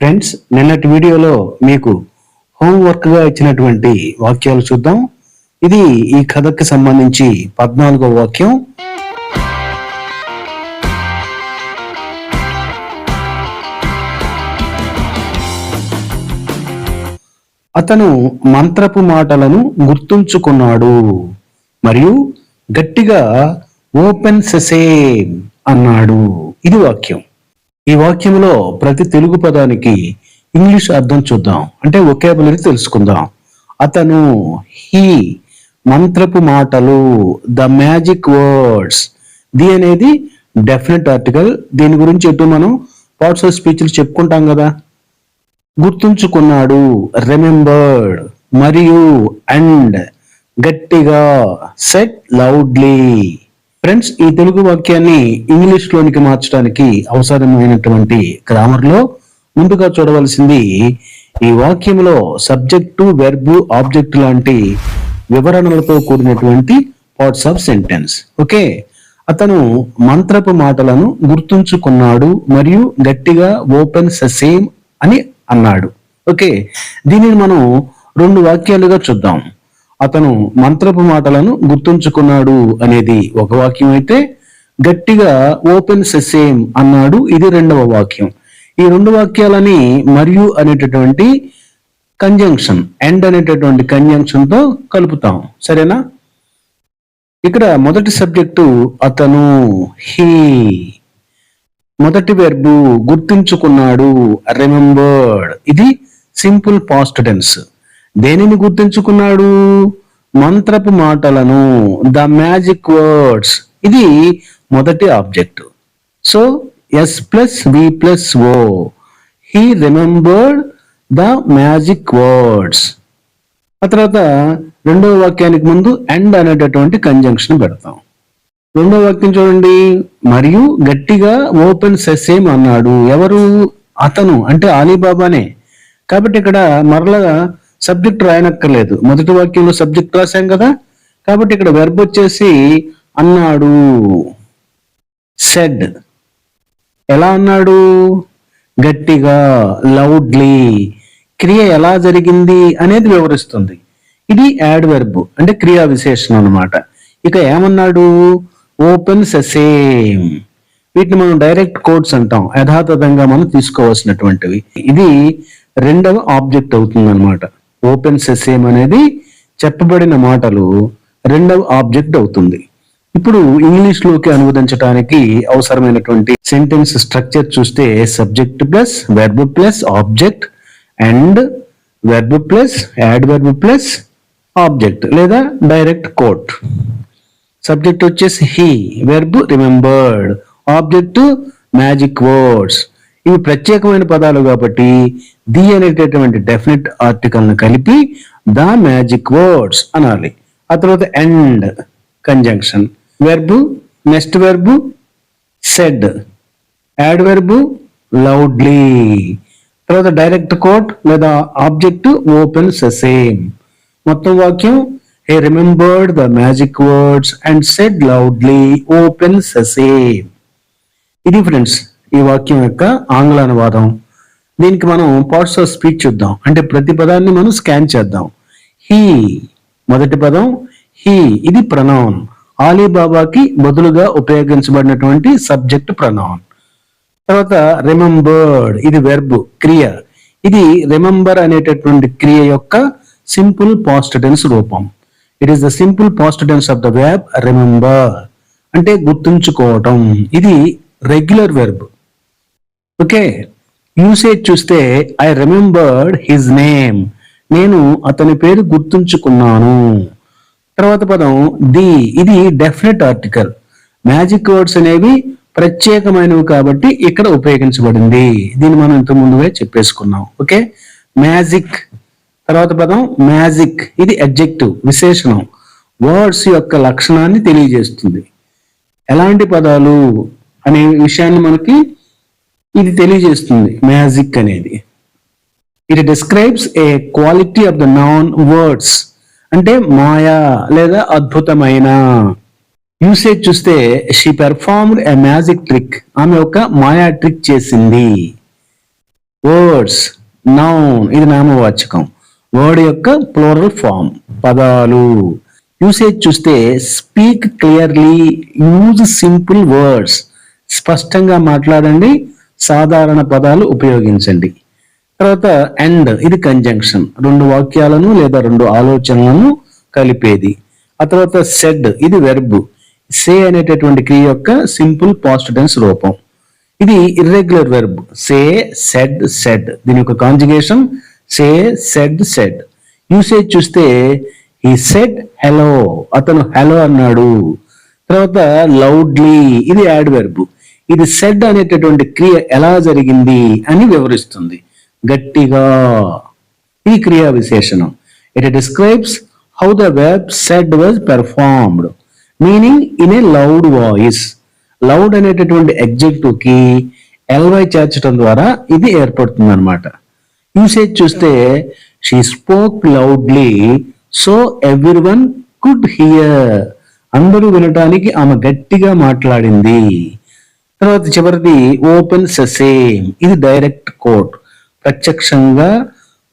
Friends నిన్నటి వీడియోలో మీకు హోంవర్క్గా ఇచ్చినటువంటి వాక్యాలు చూద్దాం. ఇది ఈ కథకు సంబంధించి పద్నాలుగో వాక్యం. అతను మంత్రపు మాటలను గుర్తుంచుకున్నాడు. మరియు గట్టిగా ఓపెన్ సెసేమ్ అన్నాడు. ఇది వాక్యం. ఈ వాక్యంలో ప్రతి తెలుగు పదానికి ఇంగ్లీష్ అర్థం చూద్దాం. అంటే ఒకేబులరీ తెలుసుకుందాం. అతను హీ మంత్రపు మాటలు ద మ్యాజిక్ వర్డ్స్. ది అనేది డెఫినెట్ ఆర్టికల్. దీని గురించి ఎటు మనం పార్ట్స్ ఆఫ్ స్పీచ్లు చెప్పుకుంటాం కదా? గుర్తుంచుకున్నాడు రిమెంబర్డ్ మరియు అండ్ గట్టిగా సెట్ లౌడ్లీ ఫ్రెండ్స్ ఈ తెలుగు వాక్యాన్ని ఇంగ్లీష్ లోనికి మార్చడానికి అవసరమైనటువంటి గ్రామర్లో ముందుగా చూడవలసింది ఈ వాక్యంలో సబ్జెక్టు వెర్బు ఆబ్జెక్ట్ లాంటి వివరణలతో కూడినటువంటి పార్ట్స్ ఆఫ్ సెంటెన్స్ ఓకే అతను మంత్రపు మాటలను గుర్తుంచుకున్నాడు మరియు గట్టిగా ఓపెన్ సేమ్ అని అన్నాడు. ఓకే దీనిని మనం రెండు వాక్యాలుగా చూద్దాం. అతను మంత్రపు మాటలను గుర్తుంచుకున్నాడు అనేది ఒక వాక్యం అయితే గట్టిగా ఓపెన్ సెసేమ్ అన్నాడు. ఇది రెండవ వాక్యం. ఈ రెండు వాక్యాలని మరియు అనేటటువంటి కంజంక్షన్ ఎండ్ అనేటటువంటి కంజంక్షన్తో కలుపుతాం. సరేనా? ఇక్కడ మొదటి సబ్జెక్టు అతను హీ మొదటి వెర్బు గుర్తుంచుకున్నాడు. రిమెంబర్డ్ ఇది సింపుల్ పాస్ట్ టెన్స్ దేనిని గుర్తుంచుకున్నాడు? మంత్రపు మాటలను. ద మ్యాజిక్ వర్డ్స్ ఇది మొదటి object. So S plus V plus O he remembered the magic words ఆ తర్వాత రెండవ వాక్యానికి ముందు ఎండ్ అనేటటువంటి కంజంక్షన్ పెడతాం. రెండవ వాక్యం చూడండి. మరియు గట్టిగా ఓపెన్ సెసేమ్ అన్నాడు. ఎవరు? అతను అంటే అలీబాబానే కాబట్టి ఇక్కడ మరలా సబ్జెక్ట్ రాయనక్కర్లేదు. మొదటి వాక్యంలో సబ్జెక్ట్ రాశాం కదా? కాబట్టి ఇక్కడ వెర్బ్ వచ్చేసి అన్నాడు. సెడ్ ఎలా అన్నాడు? గట్టిగా లౌడ్లీ క్రియ ఎలా జరిగింది అనేది వివరిస్తుంది. ఇది యాడ్ వెర్బ్ అంటే క్రియా విశేషణం అనమాట ఇక ఏమన్నాడు? ఓపెన్ ససేమ్ వీటిని మనం డైరెక్ట్ కోడ్స్ అంటాం. యథాతథంగా మనం తీసుకోవాల్సినటువంటివి. ఇది రెండవ ఆబ్జెక్ట్ అవుతుంది అనమాట ఓపెన్ సెసేమ్ అనేది చెప్పబడిన మాటలు రెండవ ఆబ్జెక్ట్ అవుతుంది. ఇప్పుడు ఇంగ్లీష్లోకి అనువదించడానికి అవసరమైనటువంటి సెంటెన్స్ స్ట్రక్చర్ చూస్తే subject plus verb plus object and verb plus adverb plus object లేదా డైరెక్ట్ కోట్ సబ్జెక్ట్ వచ్చేసి he verb remembered object magic words ఇవి ప్రత్యేకమైన పదాలు కాబట్టి ది అనేటటువంటి డెఫినెట్ ఆర్టికల్ను కలిపి ద మ్యాజిక్ వర్డ్స్ అనాలి. ఆ తర్వాత and conjunction. Verb next verb said. Adverb loudly. తర్వాత డైరెక్ట్ కోట్ లేదా ఆబ్జెక్ట్ ఓపెన్ సేమ్. మొత్తం వాక్యం he remembered the magic words and said loudly open same. ఇది ఫ్రెండ్స్ ఈ వాక్యం యొక్క ఆంగ్ల అనువాదం దీనికి మనం పార్ట్స్ ఆఫ్ స్పీచ్ చూద్దాం. అంటే ప్రతి పదాన్ని మనం స్కాన్ చేద్దాం. హీ మొదటి పదం హీ ఇది ప్రనౌన్ ఆలీబాబాకి బదులుగా ఉపయోగించబడినటువంటి సబ్జెక్ట్ ప్రనౌన్ తర్వాత రిమెంబర్డ్ ఇది వెర్బ్ క్రియ. ఇది రిమెంబర్ అనేటటువంటి క్రియ యొక్క సింపుల్ పాస్టెన్స్ రూపం. It is the simple past tense of the verb remember అంటే గుర్తుంచుకోవటం. ఇది రెగ్యులర్ వెర్బ్ ఓకే యూసేజ్ చూస్తే ఐ రిమెంబర్డ్ హిజ్ నేమ్ నేను అతని పేరు గుర్తుంచుకున్నాను. తర్వాత పదం ది ఇది డెఫినెట్ ఆర్టికల్ మ్యాజిక్ వర్డ్స్ అనేవి ప్రత్యేకమైనవి కాబట్టి ఇక్కడ ఉపయోగించబడింది. దీన్ని మనం ఇంత ముందుగా చెప్పేసుకున్నాం. ఓకే మ్యాజిక్ తర్వాత పదం మ్యాజిక్ ఇది అడ్జెక్టివ్ విశేషణం. వర్డ్స్ యొక్క లక్షణాన్ని తెలియజేస్తుంది. ఎలాంటి పదాలు అనే విషయాన్ని మనకి ఇది తెలియజేస్తుంది మ్యాజిక్ అనేది. It describes a quality of the noun words అంటే మాయా లేదా అద్భుతమైన. యూసేజ్ చూస్తే she performed a magic trick ఆమె ఒక మాయా ట్రిక్ చేసింది. వర్డ్స్ నౌన్ ఇది నామవాచకం. వర్డ్ యొక్క ప్లోరల్ ఫామ్ పదాలు. యూసేజ్ చూస్తే speak clearly use simple words స్పష్టంగా మాట్లాడండి సాధారణ పదాలు ఉపయోగించండి. తర్వాత అండ్ ఇది కంజంక్షన్ రెండు వాక్యాలను లేదా రెండు ఆలోచనలను కలిపేది. ఆ తర్వాత సెడ్ ఇది వెర్బ్ సే అనేటటువంటి క్రియ యొక్క సింపుల్ పాస్ట్ టెన్స్ రూపం. ఇది irregular verb say said said దీని యొక్క conjugation say said said usage చూస్తే ఈ సెడ్ హెలో అతను హలో అన్నాడు. తర్వాత లౌడ్లీ ఇది యాడ్ వెర్బ్ ఇది సెడ్ అనేటటువంటి క్రియ ఎలా జరిగింది అని వివరిస్తుంది. గట్టిగా ఈ క్రియా విశేషణం. It describes how the verb said was performed meaning in a loud voice loud అనేటటువంటి ఎగ్జెక్టివ్కి ఎల్వై చేర్చడం ద్వారా ఇది ఏర్పడుతుంది అనమాట యూసేజ్ చూస్తే she spoke loudly so everyone could hear అందరూ వినటానికి ఆమె గట్టిగా మాట్లాడింది. తర్వాత చివరిది ఓపెన్ ససేమ్ ఇది డైరెక్ట్ కోట్. ప్రత్యక్షంగా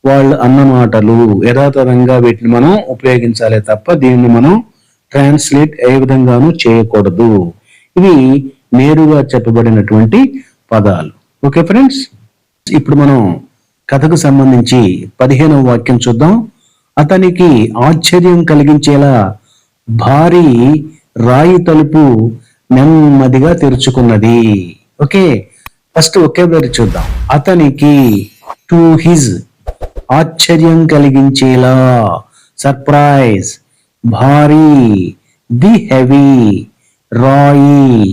వాళ్ళు అన్న మాటలు యథాతథంగా వీటిని మనం ఉపయోగించాలి తప్ప దీన్ని మనం ట్రాన్స్లేట్ ఏ విధంగానూ చేయకూడదు. ఇవి నేరుగా చెప్పబడినటువంటి పదాలు. Okay friends? ఇప్పుడు మనం కథకు సంబంధించి పదిహేనవ వాక్యం చూద్దాం. అతనికి ఆశ్చర్యం కలిగించేలా భారీ రాయి తలుపు నెమ్మదిగా తెరుచుకున్నది. ఓకే? ఫస్ట్ ఒకేబులరీ చూద్దాం. అతనికి టు హిజ్ ఆశ్చర్యం కలిగించేలా సర్ప్రైజ్ భారీ ది హెవీ రాయి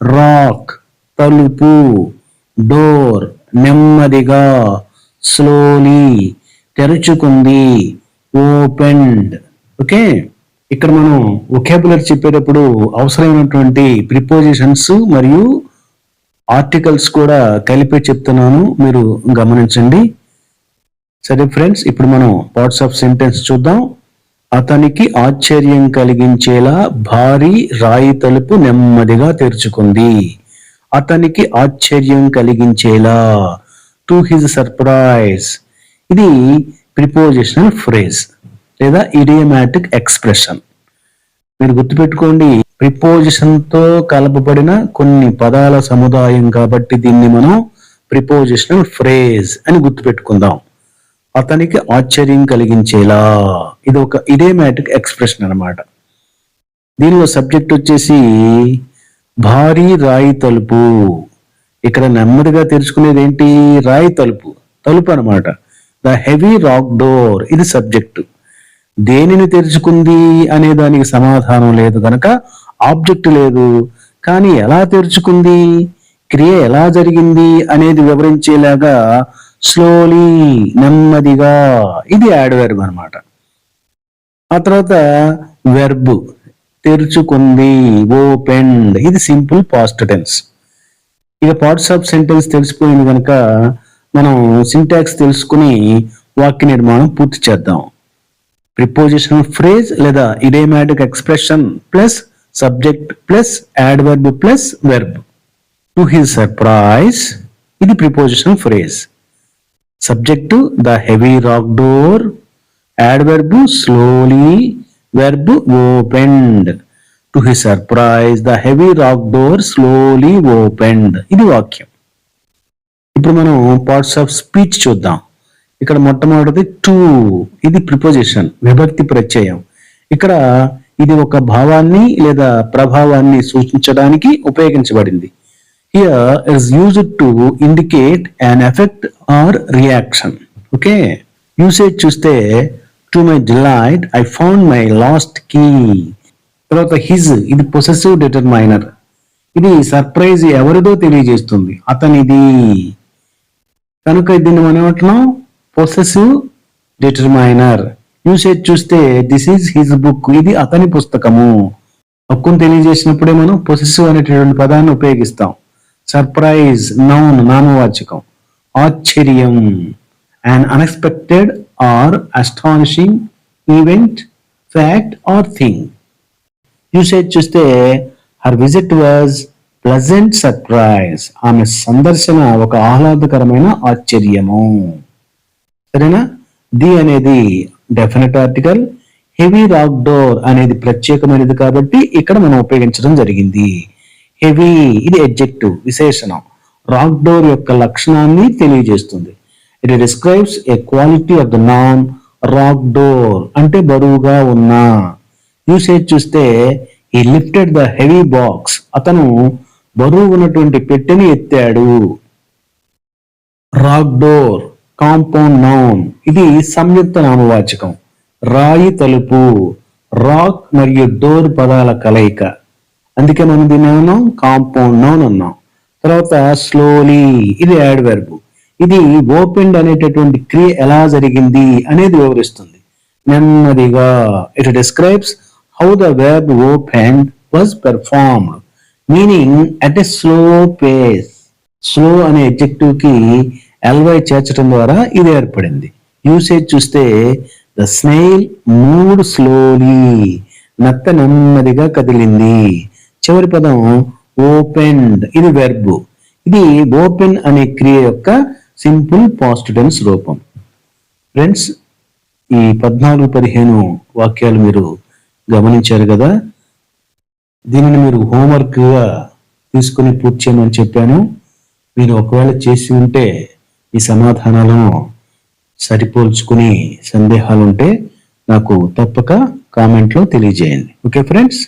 రాక్ తలుపు డోర్ నెమ్మదిగా స్లోలీ తెరుచుకుంది ఓపెన్ ఓకే? ఇక్కడ మనం ఒకేబులర్ చెప్పేటప్పుడు అవసరమైనటువంటి ప్రిపోజిషన్స్ మరియు ఆర్టికల్స్ కూడా కలిపి చెప్తున్నాను. మీరు గమనించండి. సరే ఫ్రెండ్స్ ఇప్పుడు మనం పార్ట్స్ ఆఫ్ సెంటెన్స్ చూద్దాం. అతనికి ఆశ్చర్యం కలిగించేలా భారీ రాయి తలుపు నెమ్మదిగా తెరుచుకుంది. అతనికి ఆశ్చర్యం కలిగించేలా టు హిజ్ సర్ప్రైజ్ ఇది ప్రిపోజిషనల్ ఫ్రేజ్ లేదా ఇడియమాటిక్ ఎక్స్ప్రెషన్ మీరు గుర్తుపెట్టుకోండి ప్రిపోజిషన్తో కలపబడిన కొన్ని పదాల సముదాయం కాబట్టి దీన్ని మనం ప్రిపోజిషనల్ ఫ్రేజ్ అని గుర్తుపెట్టుకుందాం. అతనికి ఆశ్చర్యం కలిగించేలా. ఇది ఒక ఇడియమాటిక్ ఎక్స్ప్రెషన్ అనమాట దీనిలో సబ్జెక్ట్ వచ్చేసి భారీ రాయి తలుపు. ఇక్కడ నెమ్మదిగా తెరుచుకునేది ఏంటి? రాయి తలుపు. తలుపు అన్నమాట. ద హెవీ రాక్ డోర్ ఇది సబ్జెక్టు దేనిని తెరుచుకుంది అనే దానికి సమాధానం లేదు కనుక ఆబ్జెక్ట్ లేదు. కానీ ఎలా తెరుచుకుంది? క్రియ ఎలా జరిగింది అనేది వివరించేలాగా స్లోలీ నెమ్మదిగా ఇది యాడ్ వెర్బ్ అనమాట ఆ తర్వాత వెర్బ్ తెరుచుకుంది ఓపెండ్ ఇది సింపుల్ పాస్ట్ టెన్స్ ఇక పార్ట్స్ ఆఫ్ సెంటెన్స్ తెలిసిపోయింది కనుక మనం సింటాక్స్ తెలుసుకుని వాక్య నిర్మాణం పూర్తి చేద్దాం. ప్రిపోజిషనల్ ఫ్రేజ్ లేదా idiomatic expression plus subject plus adverb plus verb to his surprise ఇది prepositional phrase subject the heavy rock door adverb slowly verb opened to his surprise the heavy rock door slowly opened ఇది వాక్యం. ఇప్పుడు మనం parts of speech చూద్దాం. ఇక్కడ మొట్టమొదటిది to ఇది preposition విభక్తి ప్రత్యయం. ఇక్కడ ఇది ఒక భావాన్ని లేదా ప్రభావాన్ని సూచించడానికి ఉపయోగించబడింది. Here is used to indicate an effect or reaction okay usage చూస్తే to my delight I found my lost key తర్వాత హిజ్ ఇది పొసెసివ్ డిటర్మైనర్ ఇది సర్ప్రైజ్ ఎవరిదో తెలియజేస్తుంది. అతనిది. కనుక దీన్ని మనం ఏమంటున్నాం? పొసెసివ్ డిటర్మైనర్ యూసేజ్ చూస్తే దిస్ ఈజ్ హిజ్ బుక్ ఇది అతని పుస్తకము. హక్కును తెలియజేసినప్పుడే మనం పొసెసివ్ అనేటటువంటి పదాన్ని ఉపయోగిస్తాం. సర్ప్రైజ్ నౌన్ నామవాచకం. ఆశ్చర్యం. And unexpected or astonishing event fact or thing usage చూస్తే her visit was pleasant surprise ఆమె సందర్శన ఒక ఆహ్లాదకరమైన ఆశ్చర్యము. సరేనా? ది అనేది definite article heavy rock door అనేది ప్రత్యేకమైనది కాబట్టి ఇక్కడ మనం ఉపయోగించడం జరిగింది. హెవీ ఇది ఎడ్జెక్టివ్ విశేషణం. రాక్ డోర్ యొక్క లక్షణాన్ని తెలియజేస్తుంది. It describes a quality of the noun rock door అంటే బరువుగా ఉన్న. యూసేజ్ చూస్తే ఈ లిఫ్టెడ్ ద హెవీ బాక్స్ అతను బరువు ఉన్నటువంటి పెట్టెని ఎత్తాడు. Rock door compound noun. ఇది సంయుక్త నామవాచకం. రాయి తలుపు రాక్ మరియు డోర్ పదాల కలయిక. అందుకే మనం దీన్ని ఏమన్నాం? కాంపౌండ్ నౌన్ అన్నాం. తర్వాత స్లోలీ ఇది యాడ్ వెర్బు ఇది ఓపెన్ అనేటటువంటి క్రియ ఎలా జరిగింది అనేది వివరిస్తుంది. నెమ్మదిగా it describes how the verb open was performed meaning at a slow pace slow అనే ఎడ్జెక్టివ్కి ఎల్వై చేర్చడం ద్వారా ఇది ఏర్పడింది. యూసేజ్ చూస్తే ద స్నేల్ మూడ్ స్లోలీ నత్త నెమ్మదిగా కదిలింది. చివరి పదం ఓపెన్ ఇది వెర్బ్ ఇది ఓపెన్ అనే క్రియ యొక్క సింపుల్ పాస్ట్ టెన్స్ రూపం. ఫ్రెండ్స్ ఈ పద్నాలుగు పదిహేను వాక్యాలు మీరు గమనించారు కదా? దీనిని మీరు హోంవర్క్గా తీసుకొని తీసుకుని పూర్తి చేయమని చెప్పాను. మీరు ఒకవేళ చేసి ఉంటే ఈ సమాధానాలను సరిపోల్చుకుని సందేహాలుంటే నాకు తప్పక కామెంట్లో తెలియజేయండి. Okay friends?